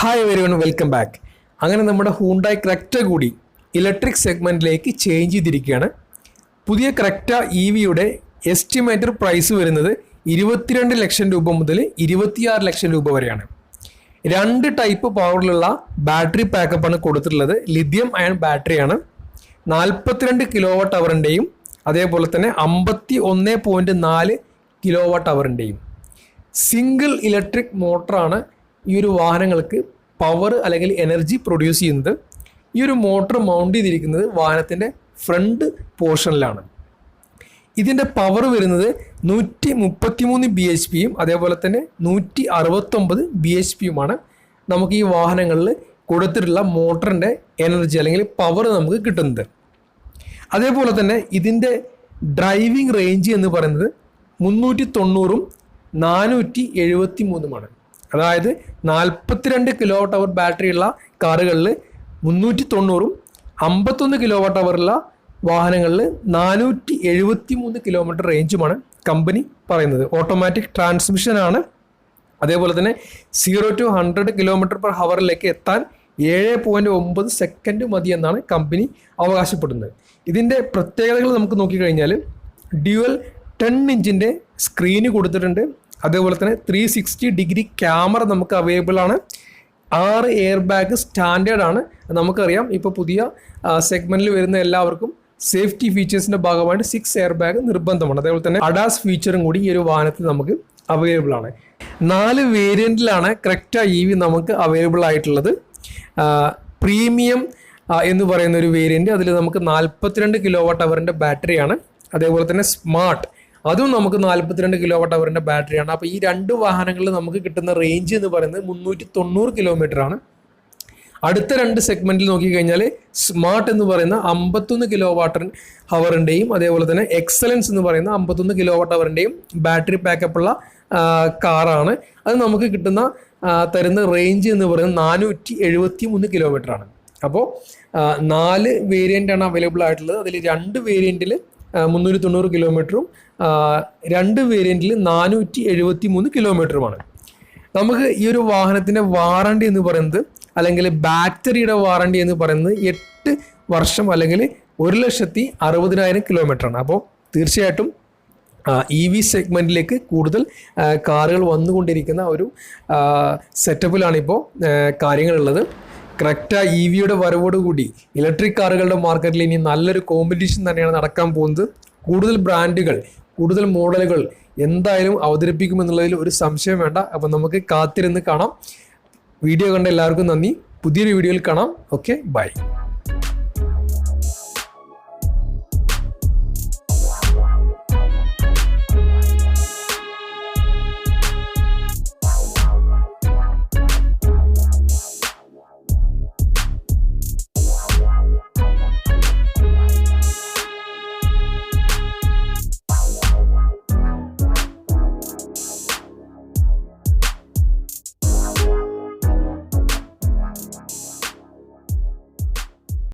Hi everyone welcome back അങ്ങനെ നമ്മുടെ ഹൂണ്ടായ് ക്രക്റ്റ കൂടി ഇലക്ട്രിക് സെഗ്മെന്റിലേക്ക് ചേഞ്ച് ചെയ്തിരിക്കുകയാണ്. പുതിയ ക്രക്റ്റ ഇ വിയുടെ എസ്റ്റിമേറ്റഡ് പ്രൈസ് വരുന്നത് ഇരുപത്തിരണ്ട് ലക്ഷം രൂപ മുതൽ ഇരുപത്തിയാറ് ലക്ഷം രൂപ വരെയാണ്. രണ്ട് ടൈപ്പ് പവറിലുള്ള ബാറ്ററി പാക്കപ്പാണ് കൊടുത്തിട്ടുള്ളത്. ലിഥിയം അയൺ ബാറ്ററിയാണ് നാൽപ്പത്തിരണ്ട് കിലോ വാട്ട് അവറിന്റെയും അതേപോലെ തന്നെ അമ്പത്തി ഒന്ന് പോയിന്റ് നാല് കിലോ വാട്ട് അവറിന്റെയും സിംഗിൾ ഇലക്ട്രിക് മോട്ടറാണ് ഈ ഒരു വാഹനങ്ങൾക്ക് പവർ അല്ലെങ്കിൽ എനർജി പ്രൊഡ്യൂസ് ചെയ്യുന്നത് ഈ ഒരു മോട്ടർ മൗണ്ട് ചെയ്തിരിക്കുന്നത് വാഹനത്തിന്റെ ഫ്രണ്ട് പോർഷനിലാണ് ഇതിന്റെ പവർ വരുന്നത് നൂറ്റി മുപ്പത്തി മൂന്ന് ബി എച്ച് പിയും അതേപോലെ തന്നെ നൂറ്റി അറുപത്തൊമ്പത് ബി എച്ച് പിയുമാണ് നമുക്ക് ഈ വാഹനങ്ങളിൽ കൊടുത്തിട്ടുള്ള മോട്ടറിന്റെ എനർജി അല്ലെങ്കിൽ പവർ നമുക്ക് കിട്ടുന്നത്. അതേപോലെ തന്നെ ഇതിന്റെ ഡ്രൈവിംഗ് റേഞ്ച് എന്ന് പറയുന്നത് മുന്നൂറ്റി തൊണ്ണൂറും നാനൂറ്റി എഴുപത്തി മൂന്നുമാണ് അതായത് നാൽപ്പത്തിരണ്ട് കിലോ വാട്ട് അവർ ബാറ്ററിയുള്ള കാറുകളിൽ മുന്നൂറ്റി തൊണ്ണൂറും അമ്പത്തൊന്ന് കിലോ വാട്ട് അവറുള്ള വാഹനങ്ങളിൽ നാനൂറ്റി എഴുപത്തി മൂന്ന് കിലോമീറ്റർ റേഞ്ചുമാണ് കമ്പനി പറയുന്നത് ഓട്ടോമാറ്റിക് ട്രാൻസ്മിഷനാണ് അതേപോലെ തന്നെ zero to hundred kilometre per ഹവറിലേക്ക് എത്താൻ ഏഴ് പോയിന്റ് ഒമ്പത് സെക്കൻഡ് മതി എന്നാണ് കമ്പനി അവകാശപ്പെടുന്നത്. ഇതിന്റെ പ്രത്യേകതകൾ നമുക്ക് നോക്കിക്കഴിഞ്ഞാൽ ഡ്യുവൽ ടെൻ ഇഞ്ചിന്റെ സ്ക്രീന് കൊടുത്തിട്ടുണ്ട്. അതേപോലെ തന്നെ ത്രീ സിക്സ്റ്റി ഡിഗ്രി ക്യാമറ നമുക്ക് അവൈലബിൾ ആണ്. ആറ് എയർ ബാഗ് സ്റ്റാൻഡേർഡ് ആണ്. നമുക്കറിയാം ഇപ്പോൾ പുതിയ സെഗ്മെന്റിൽ വരുന്ന എല്ലാവർക്കും സേഫ്റ്റി ഫീച്ചേഴ്സിന്റെ ഭാഗമായിട്ട് സിക്സ് എയർ ബാഗ് നിർബന്ധമാണ്. അതേപോലെ തന്നെ അഡാസ് ഫീച്ചറും കൂടി ഈ ഒരു വാഹനത്തിൽ നമുക്ക് അവൈലബിൾ ആണ്. നാല് വേരിയന്റിലാണ് ക്രെക്റ്റ ഇ വി നമുക്ക് അവൈലബിൾ ആയിട്ടുള്ളത്. പ്രീമിയം എന്ന് പറയുന്ന ഒരു വേരിയന്റ് അതിൽ നമുക്ക് നാൽപ്പത്തിരണ്ട് കിലോ വാട്ട് അവറിന്റെ ബാറ്ററിയാണ് അതേപോലെ തന്നെ സ്മാർട്ട് അതും നമുക്ക് നാൽപ്പത്തിരണ്ട് കിലോ വട്ട് അവറിന്റെ ബാറ്ററിയാണ് അപ്പോൾ ഈ രണ്ട് വാഹനങ്ങളിൽ നമുക്ക് കിട്ടുന്ന റേഞ്ച് എന്ന് പറയുന്നത് മുന്നൂറ്റി തൊണ്ണൂറ് കിലോമീറ്റർ ആണ്. അടുത്ത രണ്ട് സെഗ്മെന്റിൽ നോക്കിക്കഴിഞ്ഞാൽ സ്മാർട്ട് എന്ന് പറയുന്ന അമ്പത്തൊന്ന് കിലോ വാട്ടർ ഹവറിന്റെയും അതേപോലെ തന്നെ എക്സലൻസ് എന്ന് പറയുന്ന അമ്പത്തൊന്ന് കിലോ വാട്ട് ഹവറിന്റെയും ബാറ്ററി ബാക്കപ്പുള്ള കാറാണ് അത് നമുക്ക് കിട്ടുന്ന തരുന്ന റേഞ്ച് എന്ന് പറയുന്നത് നാനൂറ്റി എഴുപത്തി മൂന്ന് കിലോമീറ്റർ ആണ് അപ്പോൾ നാല് വേരിയന്റ് ആണ് അവൈലബിൾ ആയിട്ടുള്ളത്. അതിൽ രണ്ട് വേരിയന്റിൽ മുന്നൂറ്റി തൊണ്ണൂറ് കിലോമീറ്ററും രണ്ട് വേരിയന്റിൽ നാനൂറ്റി എഴുപത്തി മൂന്ന് കിലോമീറ്ററുമാണ് നമുക്ക് ഈ ഒരു വാഹനത്തിന്റെ വാറണ്ടി എന്ന് പറയുന്നത് അല്ലെങ്കിൽ ബാറ്ററിയുടെ വാറണ്ടി എന്ന് പറയുന്നത് എട്ട് വർഷം അല്ലെങ്കിൽ ഒരു ലക്ഷത്തി അറുപതിനായിരം കിലോമീറ്ററാണ് അപ്പോൾ തീർച്ചയായിട്ടും ഇ വി സെഗ്മെന്റിലേക്ക് കൂടുതൽ കാറുകൾ വന്നുകൊണ്ടിരിക്കുന്ന ഒരു സെറ്റപ്പിലാണ് ഇപ്പോൾ കാര്യങ്ങളുള്ളത്. ക്രെക്റ്റ ഇ വിയുടെ വരവോടുകൂടി ഇലക്ട്രിക് കാറുകളുടെ മാർക്കറ്റിൽ ഇനി നല്ലൊരു കോമ്പറ്റീഷൻ തന്നെയാണ് നടക്കാൻ പോകുന്നത്. കൂടുതൽ ബ്രാൻഡുകൾ കൂടുതൽ മോഡലുകൾ എന്തായാലും അവതരിപ്പിക്കുമെന്നുള്ളതിൽ ഒരു സംശയം വേണ്ട. അപ്പം നമുക്ക് കാത്തിരുന്ന് കാണാം. വീഡിയോ കണ്ട എല്ലാവർക്കും നന്ദി. പുതിയൊരു വീഡിയോയിൽ കാണാം. Okay bye